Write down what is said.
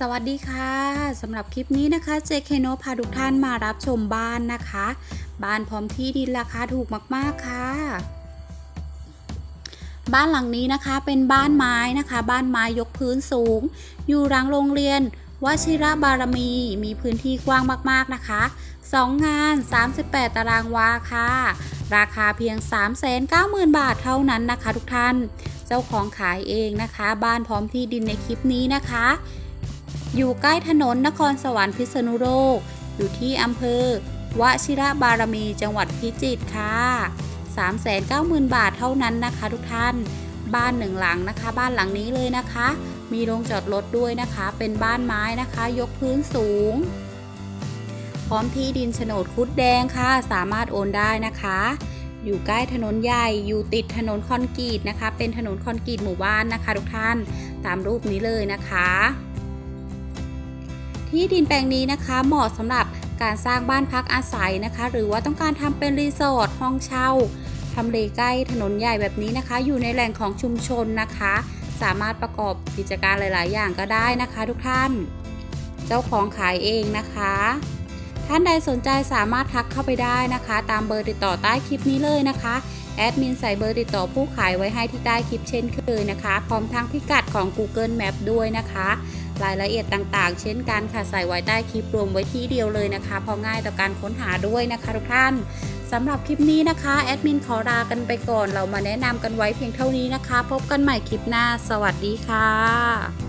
สวัสดีค่ะสำหรับคลิปนี้นะคะเจเคโนพาทุกท่านมารับชมบ้านนะคะ บ้านพร้อมที่ดินราคาถูกมากๆค่ะ บ้านหลังนี้นะคะเป็นบ้านไม้นะคะ บ้านไม้ยกพื้นสูง อยู่หลังโรงเรียนวชิระบารมีมีพื้นที่กว้างมากๆนะคะ 2 งาน 38 ตารางวาค่ะ ราคาเพียง 390,000 บาทเท่านั้นนะคะ ทุกท่าน เจ้าของขายเองนะคะ บ้านพร้อมที่ดินในคลิปนี้นะคะ อยู่ใกล้ถนนนครสวรรค์พิษณุโลก อยู่ที่อำเภอวชิระบารมีจังหวัดพิจิตรค่ะ390,000 บาทเท่านั้นนะคะทุกท่าน บ้านหนึ่งหลังนะคะ บ้านหลังนี้เลยนะคะ มีโรงจอดรถด้วยนะคะ เป็นบ้านไม้นะคะ ยกพื้นสูง พร้อมที่ดินโฉนดคุดแดงค่ะ สามารถโอนได้นะคะ อยู่ใกล้ถนนใหญ่ อยู่ติดถนนคอนกรีตนะคะ เป็นถนนคอนกรีตหมู่บ้านนะคะ ทุกท่าน ตามรูปนี้เลยนะคะ ที่ดินแปลงนี้นะคะ เหมาะสำหรับการสร้างบ้านพักอาศัยนะคะ หรือว่าต้องการทำเป็นรีสอร์ทห้องเช่าทำเลใกล้ถนนใหญ่แบบนี้นะคะ อยู่ในแหล่งของชุมชนนะคะ สามารถประกอบกิจการหลาย ๆ อย่างก็ได้นะคะ ทุกท่าน เจ้าของขายเองนะคะ ท่านใดสนใจสามารถทักเข้าไปได้นะคะ ตามเบอร์ติดต่อใต้คลิปนี้เลยนะคะแอดมินใส่เบอร์ติดต่อผู้ขายไว้ให้ที่ใต้คลิปเช่นเคยนะคะ พร้อมทั้งพิกัดของ Google Map ด้วยนะคะ รายละเอียดต่างๆ เช่นกันค่ะใส่ไว้ใต้คลิปรวมไว้ที่เดียวเลยนะคะพอง่ายต่อการค้นหาด้วยนะคะทุกท่านสำหรับคลิปนี้นะคะแอดมินขอลากันไปก่อน เรามาแนะนำกันไว้เพียงเท่านี้นะคะ พบกันใหม่คลิปหน้า สวัสดีค่ะ